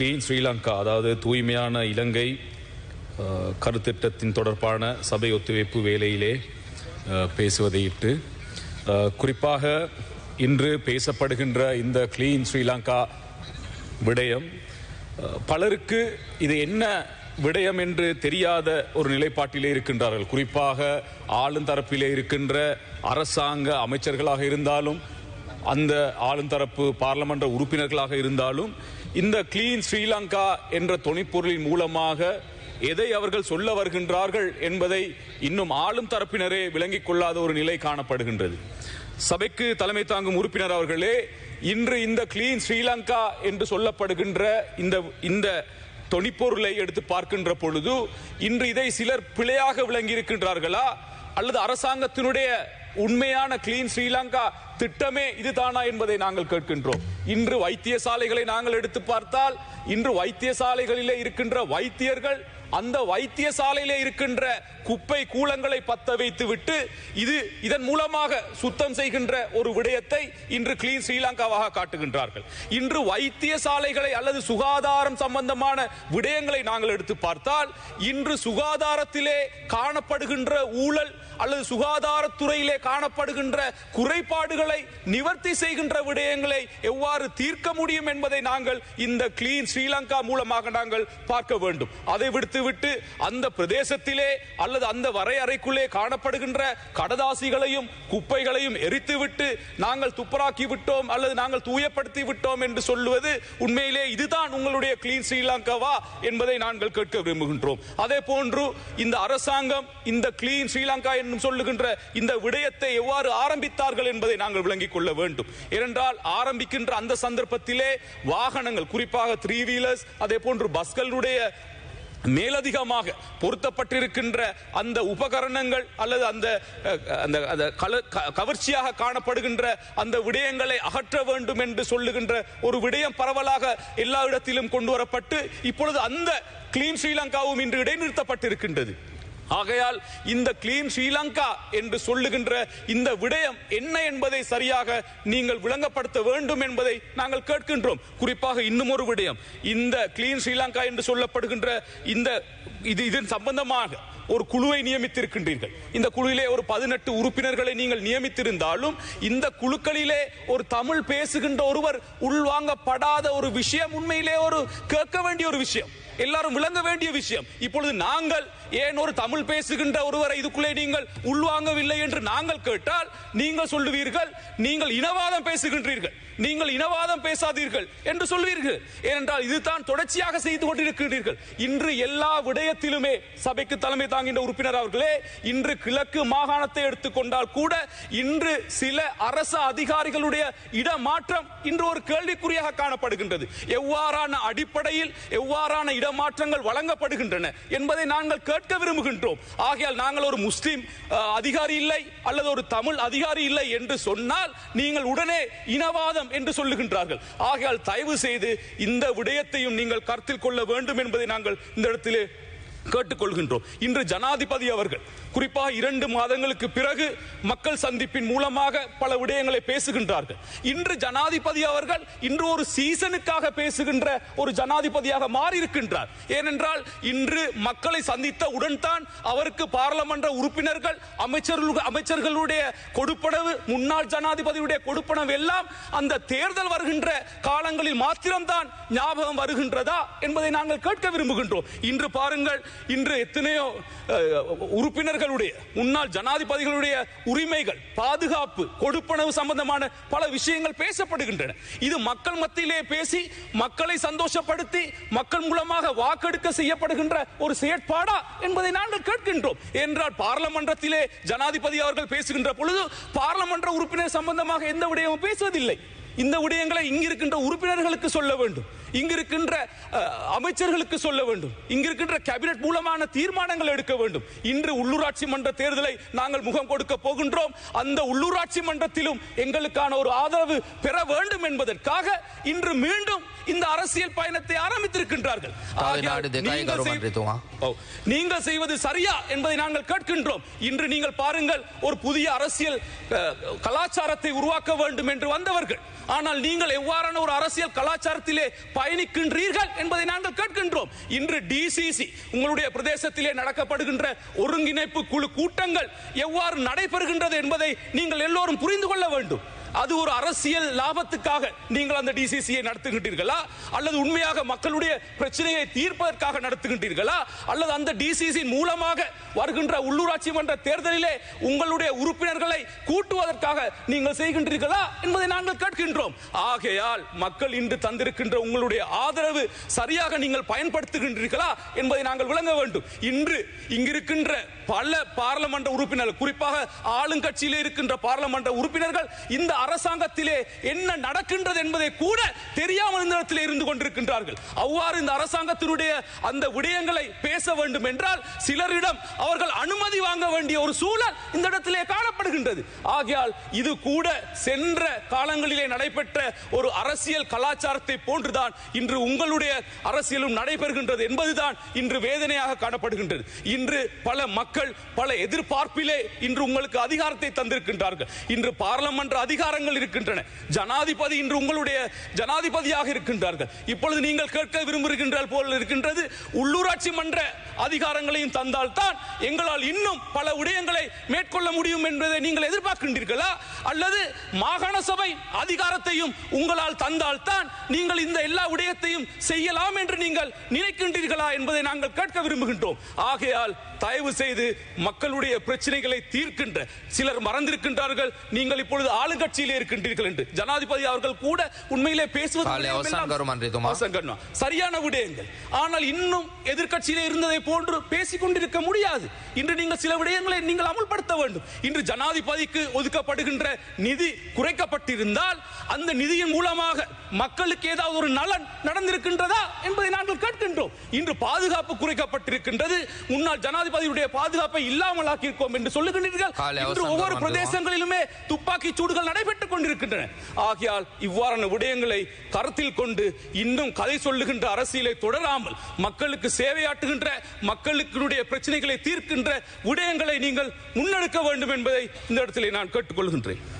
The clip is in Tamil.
கிளீன் ஸ்ரீலங்கா அதாவது தூய்மையான இலங்கை கருத்திட்டத்தின் தொடர்பான சபை ஒத்துழைப்பு வேலையிலே பேசுவதையிட்டு குறிப்பாக இன்று பேசப்படுகின்ற இந்த கிளீன் ஸ்ரீலங்கா விடயம் பலருக்கு இது என்ன விடயம் என்று தெரியாத ஒரு நிலைப்பாட்டிலே இருக்கின்றார்கள். குறிப்பாக ஆளும் தரப்பிலே இருக்கின்ற அரசாங்க அமைச்சர்களாக இருந்தாலும் அந்த ஆளும் தரப்பு பாராளுமன்ற உறுப்பினர்களாக இருந்தாலும் இந்த கிளீன் ஸ்ரீலங்கா என்ற துணைப்பொருளின் மூலமாக எதை அவர்கள் சொல்ல வருகின்றார்கள் என்பதை இன்னும் ஆளும் தரப்பினரே விளங்கிக் கொள்ளாத ஒரு நிலை காணப்படுகின்றது. சபைக்கு தலைமை தாங்கும் உறுப்பினர் அவர்களே இன்று இந்த கிளீன் ஸ்ரீலங்கா என்று சொல்லப்படுகின்ற இந்த இந்த தொனிப்பொருளை எடுத்து பார்க்கின்ற பொழுது இன்று இதை சிலர் பிழையாக விளங்கி இருக்கின்றார்களா அல்லது அரசாங்கத்தினுடைய உண்மையான கிளீன் ஸ்ரீலங்கா திட்டமே இதுதானா என்பதை நாங்கள் கேட்கின்றோம். இன்று வைத்தியசாலைகளை நாங்கள் எடுத்து பார்த்தால் இன்று வைத்தியசாலைகளிலே இருக்கின்ற வைத்தியர்கள் அந்த வைத்தியசாலையிலே இருக்கின்ற குப்பை கூலங்களை பத்த வைத்து விட்டு இது இதன் மூலமாக சுத்தம் செய்கின்ற ஒரு விடயத்தை இன்று கிளீன் ஸ்ரீலங்காவாக காட்டுகின்றார்கள். இன்று வைத்தியசாலைகளை அல்லது சுகாதாரம் சம்பந்தமான விடயங்களை நாங்கள் எடுத்து பார்த்தால் இன்று சுகாதாரத்திலே காணப்படுகின்ற ஊழல் அல்லது சுகாதாரத்துறையிலே காணப்படுகின்ற குறைபாடுகளை நிவர்த்தி செய்கின்ற விடயங்களை எவ்வாறு தீர்க்க முடியும் என்பதை நாங்கள் இந்த கிளீன் ஸ்ரீலங்கா மூலமாக நாங்கள் பார்க்க வேண்டும். அதை விட்டு அந்த பிரதேசத்திலே அல்லது அந்த வரையறைக்குள்ளே காணப்படுகின்ற கடதாசிகளையும் குப்பைகளையும் எரித்துவிட்டு நாங்கள் துப்பராக்கி விட்டோம் அல்லது நாங்கள் தூயப்படுத்தி விட்டோம் என்று சொல்லுவது உண்மையிலே இதுதான் உங்களுடைய கிளீன் ஸ்ரீலங்காவா என்பதை நாங்கள் கேட்க விரும்புகின்றோம். அதே போன்று இந்த அரசாங்கம் இந்த கிளீன் ஸ்ரீலங்கா என்று சொல்லுகின்ற இந்த விடயத்தை எவ்வாறு ஆரம்பித்தார்கள் என்பதை நாங்கள் விளங்கிக் கொள்ள வேண்டும். ஏனென்றால் ஆரம்பிக்கின்ற அந்த சந்தர்ப்பத்திலே வாகனங்கள் குறிப்பாக த்ரீ வீலர்ஸ் அதே போன்று பஸ்களுடைய மேலதிகமாக பொருத்தப்பட்டிருக்கின்ற அந்த உபகரணங்கள் அல்லது அந்த அந்த அந்த கல- க- கவர்ச்சியாக காணப்படுகின்ற அந்த விடயங்களை அகற்ற வேண்டும் என்று சொல்லுகின்ற ஒரு விடயம் பரவலாக எல்லா இடத்திலும் கொண்டு வரப்பட்டு இப்பொழுது அந்த கிளீன் ஸ்ரீலங்காவும் இன்று இடைநிறுத்தப்பட்டிருக்கின்றது. ஆகையால் இந்த கிளீன் ஸ்ரீலங்கா என்று சொல்லுகின்ற இந்த விடயம் என்ன என்பதை சரியாக நீங்கள் விளங்கப்படுத்த வேண்டும் என்பதை நாங்கள் கேட்கின்றோம். குறிப்பாக இன்னும் ஒரு விடயம். இந்த கிளீன் ஸ்ரீலங்கா என்று சொல்லப்படுகின்ற இந்த இது இதன் சம்பந்தமாக ஒரு குழுவை நியமித்திருக்கின்றீர்கள். இந்த குழுவிலே ஒரு பதினெட்டு உறுப்பினர்களை நீங்கள் நியமித்திருந்தாலும் இந்த குழுக்களிலே ஒரு தமிழ் பேசுகின்ற ஒருவர் உள்வாங்கப்படாத ஒரு விஷயம் உண்மையிலே ஒரு கேட்க வேண்டிய ஒரு விஷயம். எல்லாரும் விளங்க வேண்டிய விஷயம். இப்பொழுது நாங்கள் ஏன் ஒரு தமிழ் பேசுகின்ற ஒருவரை இதுக்குள்ளே நீங்கள் உள்வாங்கவில்லை என்று நாங்கள் கேட்டால் நீங்கள் சொல்லுவீர்கள் நீங்கள் இனவாதம் பேசுகின்றீர்கள் நீங்கள் இனவாதம் பேசாதீர்கள் என்று சொல்வீர்கள். ஏனென்றால் இதுதான் தொடர்ச்சியாக செய்து கொண்டிருக்கிறீர்கள் இன்று எல்லா விடயத்திலுமே சபைக்கு தலைமை தாங்கின்ற உறுப்பினர் அவர்களே இன்று கிழக்கு மாகாணத்தை எடுத்துக்கொண்டால் கூட இன்று சில அரசு அதிகாரிகளுடைய இடமாற்றம் இன்று ஒரு கேள்விக்குறியாக காணப்படுகின்றது. எவ்வாறான அடிப்படையில் எவ்வாறான இட இடமாற்றங்கள் வழங்கப்படுகின்றன என்பதை நாங்கள் கேட்க விரும்புகின்றோம். ஆகையால் நாங்கள் ஒரு முஸ்லீம் அதிகாரி இல்லை அல்லது ஒரு தமிழ் அதிகாரி இல்லை என்று சொன்னால் நீங்கள் உடனே இனவாதம் என்று சொல்லுகின்றார்கள். ஆகையால் தயவு செய்து இந்த விடயத்தையும் நீங்கள் கருத்தில் கொள்ள வேண்டும் என்பதை நாங்கள் இந்த இடத்திலே கேட்டுக்கொள்கின்றோம். இன்று ஜனாதிபதி அவர்கள் குறிப்பாக இரண்டு மாதங்களுக்கு பிறகு மக்கள் சந்திப்பின் மூலமாக பல விடயங்களை பேசுகின்றார்கள். இன்று ஜனாதிபதி அவர்கள் இன்று ஒரு சீசனுக்காக பேசுகின்ற ஒரு ஜனாதிபதியாக மாறி இருக்கின்றார் ஏனென்றால் இன்று மக்களை சந்தித்த உடன் தான் அவருக்கு பாராளுமன்ற உறுப்பினர்கள் அமைச்சர்கள் அமைச்சர்களுடைய கொடுப்பனவு முன்னாள் ஜனாதிபதியுடைய கொடுப்பனவு எல்லாம் அந்த தேர்தல் வருகின்ற காலங்களில் மாத்திரம்தான் ஞாபகம் வருகின்றதா என்பதை நாங்கள் கேட்க விரும்புகின்றோம். இன்று பாருங்கள் இன்று எத்தனையோ உறுப்பினர்கள் அவர்களுடைய முன்னாள் ஜனாதிபதிகளுடைய உரிமைகள் பாதுகாப்பு கொடுப்பனவு சம்பந்தமான பல விஷயங்கள் பேசப்படுகின்றன. இது மக்கள் மத்தியிலே பேசி மக்களை சந்தோஷப்படுத்தி மக்கள் மூலமாக வாக்கெடுக்க செய்யப்படுகின்ற ஒரு செயற்பாடா என்பதை நாங்கள் கேட்கின்றோம். என்றால் பாராளுமன்றத்திலே ஜனாதிபதி அவர்கள் பேசுகின்ற பொழுது பாராளுமன்ற உறுப்பினர் சம்பந்தமாக எந்த விடயமும் பேசுவதில்லை. இந்த விடயங்களை இங்கிருக்கின்ற உறுப்பினர்களுக்கு சொல்ல வேண்டும். இங்கிருக்கின்ற அமைச்சர்களுக்கு சொல்ல வேண்டும். இங்கிருக்கின்ற கேபினெட் மூலமான தீர்மானங்கள் எடுக்க வேண்டும். இன்று உள்ளூராட்சி மன்ற தேர்தலை நாங்கள் முகம் கொடுக்க போகின்றோம். அந்த உள்ளூராட்சி மன்றத்திலும் எங்களுக்கான ஒரு ஆதரவு பெற வேண்டும் என்பதற்காக இன்று மீண்டும் இந்த அரசியல் பயணத்தை ஆரம்பித்திருக்கின்றார்கள். நீங்கள் செய்வது சரியா என்பதை நாங்கள் கேட்கின்றோம். இன்று நீங்கள் பாருங்கள் ஒரு புதிய அரசியல் கலாச்சாரத்தை உருவாக்க வேண்டும் என்று வந்தவர்கள். ஆனால் நீங்கள் எவ்வாறான ஒரு அரசியல் கலாச்சாரத்திலே பயணிக்கின்றீர்கள் என்பதை நாங்கள் கேட்கின்றோம். இன்று டிசிசி உங்களுடைய பிரதேசத்திலே நடக்கப்படுகின்ற ஒருங்கிணைப்பு குழு கூட்டங்கள் எவ்வாறு நடைபெறுகின்றது என்பதை நீங்கள் எல்லோரும் புரிந்து கொள்ள வேண்டும். அது ஒரு அரசியல் லாபத்துக்காக நீங்கள் அந்த டிசிசியை நடத்துகின்றீர்களா? அல்லது உண்மையாக மக்களுடைய பிரச்சனையை தீர்ப்பதற்காக நடத்துகின்றீர்களா? அல்லது அந்த டிசிசி மூலமாக வருகின்ற உள்ளூராட்சி மன்ற தேர்தலிலே உங்களுடைய உறுப்பினர்களை கூட்டுவதற்காக நீங்கள் செய்கின்றீர்களா என்பதை நாங்கள் கேட்கின்றோம். ஆகையால் மக்கள் இன்று தந்திருக்கின்ற உங்களுடைய ஆதரவு சரியாக நீங்கள் பயன்படுத்துகின்றீர்களா என்பதை நாங்கள் விளங்க வேண்டும். இன்று இங்கிருக்கின்ற பல பாராளுமன்ற உறுப்பினர்கள் குறிப்பாக ஆளுங்கட்சியிலே இருக்கின்ற பாராளுமன்ற உறுப்பினர்கள் இந்த அரசாங்கத்திலே என்ன நடக்கின்றது என்பதை கூட தெரியாமல் இந்த இடத்திலே இருந்து கொண்டிருக்கின்றார்கள். அவ்வாறு இந்த அரசாங்கத்தினுடைய அந்த விடயங்களை பேச வேண்டும் என்றால் சிலரிடம் அவர்கள் அனுமதி வாங்க வேண்டிய ஒரு சூழல் இந்த இடத்திலே காணப்படுகின்றது. ஆகையால் இது கூட சென்ற காலங்களிலே நடைபெற்ற ஒரு அரசியல் கலாச்சாரத்தை போன்றுதான் இன்று உங்களுடைய அரசியலும் நடைபெறுகின்றது என்பதுதான் இன்று வேதனையாக காணப்படுகின்றது. இன்று பல மக்கள் பல எதிர்பார்ப்பிலே இன்று உங்களுக்கு அதிகாரத்தை தந்திருக்கின்றார்கள். இன்று பாராளுமன்ற அதிகாரங்கள் இருக்கின்றன. ஜனாதிபதி இன்று உங்களுடைய ஜனாதிபதியாக இருக்கின்றார்கள். இப்பொழுது நீங்கள் கேட்க விரும்புகின்ற போல் இருக்கின்றது. உள்ளூராட்சி மன்ற அதிகாரங்களையும் தந்தால்தான் எங்களால் இன்னும் பல விடயங்களை மேற்கொள்ள முடியும் என்பதை நீங்கள் எதிர்பார்க்கின்றீர்களா? அல்லது மாகாண சபை அதிகாரத்தையும் உங்களால் தந்தால்தான் நீங்கள் இந்த எல்லா விடயத்தையும் செய்யலாம் என்று நீங்கள் நினைக்கின்றீர்களா என்பதை நாங்கள் கேட்க விரும்புகின்றோம். ஆகையால் தயவு செய்து மக்களுடைய பிரச்சனைகளை தீர்க்கின்ற சிலர் மறந்திருக்கின்றார்கள் நீங்கள் இப்பொழுது ஆளுங்கட்சியிலே இருக்கின்றீர்கள் என்று. ஜனாதிபதி அவர்கள் கூட உண்மையிலே பேசுவது. சரியான விடயங்கள். ஆனால் இன்னும் எதிர்க்கட்சியிலே இருந்ததை போன்று பேசிக் கொண்டிருக்க முடியாது. இன்று நீங்கள் சில விடயங்களை நீங்கள் அமுல்படுத்த வேண்டும். இன்று ஜனாதிபதிக்கு ஒதுக்கப்படுகின்ற நிதி குறைக்கப்பட்டிருந்தால் அந்த நிதியின் மூலமாக மக்களுக்கு ஏதாவது ஒரு நலன் நடந்திருக்கின்றதா என்பதை நாங்கள் கேட்கின்றோம். இன்று பாதுகாப்பு குறைக்கப்பட்டிருக்கின்றது. முன்னாள் ஜனாதிபதியுடைய பாதுகாப்பை இல்லாமல் ஆக்கியிருக்கோம் என்று சொல்லுகின்றீர்கள். இன்று ஒவ்வொரு பிரதேசங்களிலுமே துப்பாக்கி சூடுகள் நடைபெற்றுக் கொண்டிருக்கின்றன. ஆகையால் இவ்வாறான விடயங்களை கருத்தில் கொண்டு இன்னும் கதை சொல்லுகின்ற அரசியலை தொடராமல் மக்களுக்கு சேவையாற்றுகின்ற மக்களுடைய பிரச்சனைகளை தீர்க்கின்ற விடயங்களை நீங்கள் முன்னெடுக்க வேண்டும் என்பதை இந்த இடத்திலே நான் கேட்டுக்கொள்கின்றேன்.